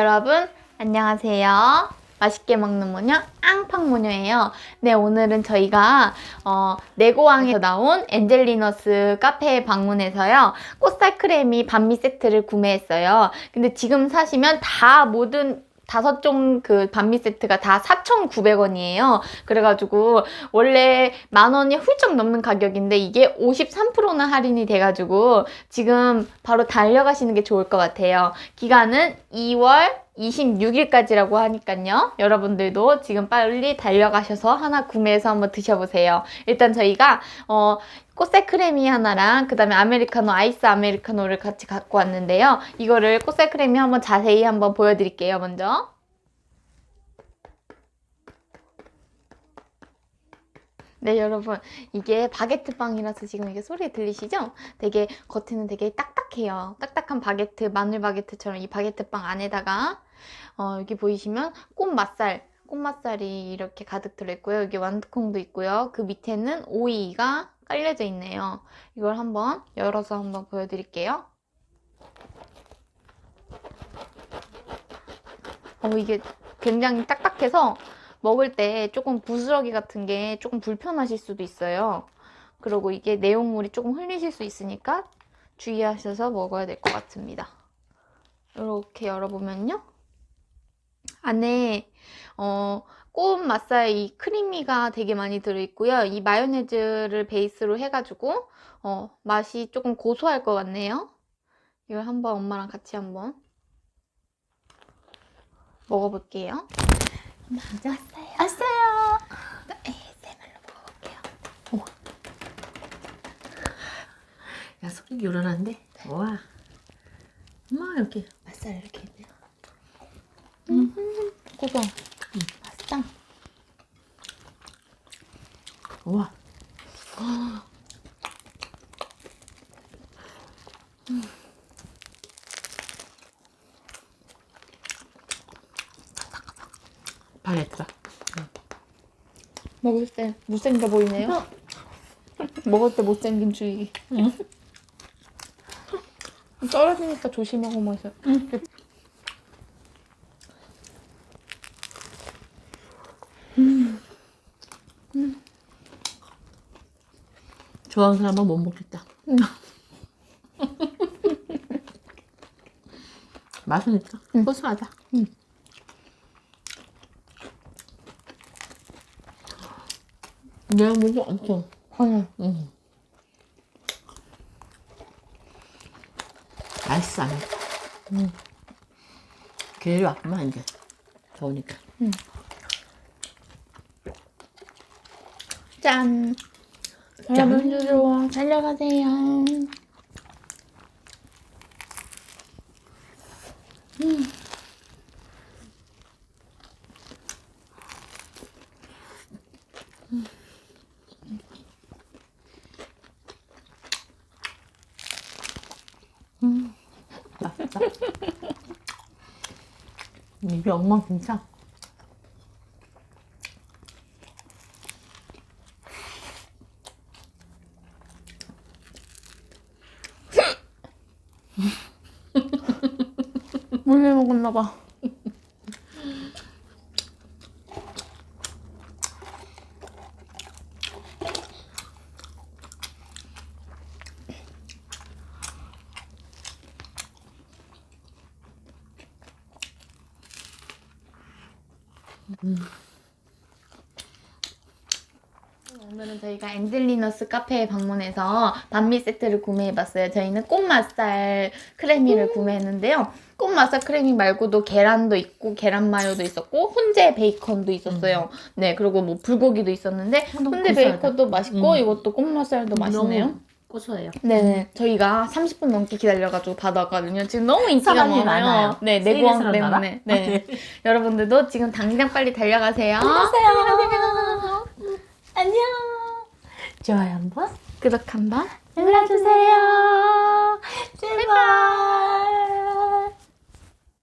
네, 여러분, 안녕하세요. 맛있게 먹는 모녀, 앙팡 모녀예요. 네, 오늘은 저희가, 어, 내고왕에서 나온 엔젤리너스 카페에 방문해서요, 꽃살 크래미 반미 세트를 구매했어요. 근데 지금 사시면 다 모든 다섯 종 그 반미 세트가 다 4,900원이에요. 그래가지고 원래 만 원이 훌쩍 넘는 가격인데 이게 53%나 할인이 돼가지고 지금 바로 달려가시는 게 좋을 것 같아요. 기간은 2월 26일까지라고 하니까요. 여러분들도 지금 빨리 달려가셔서 하나 구매해서 한번 드셔보세요. 일단 저희가 어, 꽃살 크래미 하나랑 그 다음에 아메리카노 아이스 아메리카노를 같이 갖고 왔는데요. 이거를 꽃살 크래미 한번 자세히 한번 보여드릴게요. 먼저. 네, 여러분. 이게 바게트 빵이라서 지금 이게 소리 들리시죠? 되게 겉에는 되게 딱딱해요. 딱딱한 바게트, 마늘 바게트처럼 이 바게트 빵 안에다가 어, 여기 보이시면 꽃 맛살, 꽃 맛살이 이렇게 가득 들어있고요. 여기 완두콩도 있고요. 그 밑에는 오이가 깔려져 있네요. 이걸 한번 열어서 한번 보여드릴게요. 어, 이게 굉장히 딱딱해서 먹을 때 조금 부스러기 같은 게 조금 불편하실 수도 있어요. 그리고 이게 내용물이 조금 흘리실 수 있으니까 주의하셔서 먹어야 될 것 같습니다. 이렇게 열어보면요. 안에 어, 꽃 맛살 이 크리미가 되게 많이 들어있고요. 이 마요네즈를 베이스로 해가지고 어, 맛이 조금 고소할 것 같네요. 이걸 한번 엄마랑 같이 한번 먹어볼게요. 먼저 왔어요. 왔어요. ASMR로 먹어볼게요. 야 소리 요란한데. 와. 엄마 이렇게 맛살 이렇게 있네요. 고소. 맛있다. 와. 바게트가. 먹을 때 못생겨 보이네요. 먹을 때 못생긴 주의. 떨어지니까 조심하고 마셔. 좋아하는 사람은 못 먹겠다. 응. 맛은 있어. 응. 고소하다. 응. 내가 먹어 엄청. 아니, 응. 맛있어. 응. 계획이 왔구만 이제. 더우니까. 짠. 짠. 여러분들도 달려가세요. 맛있다. 입이 엉망진창. 몰래 먹었나 봐. 오늘은 저희가 엔젤리너스 카페에 방문해서 반미 세트를 구매해봤어요. 저희는 꽃맛살 크래미를 구매했는데요. 꽃맛살 크래미 말고도 계란도 있고 계란 마요도 있었고 훈제 베이컨도 있었어요. 네, 그리고 뭐 불고기도 있었는데 너무 훈제. 베이컨도 맛있고 음. 이것도 꽃맛살도 맛있네요. 고소해요. 네네. 저희가 30분 넘게 기다려가지고 받았거든요. 지금 너무 인기가 사람이 많아요. 많아요. 네, 세일해서 내고왕 그런가 봐. 때문에. 네. 여러분들도 지금 당장 빨리 달려가세요. 안녕하세요. 안녕. 좋아요 한번 구독 한 번. 눌러주세요. 제발.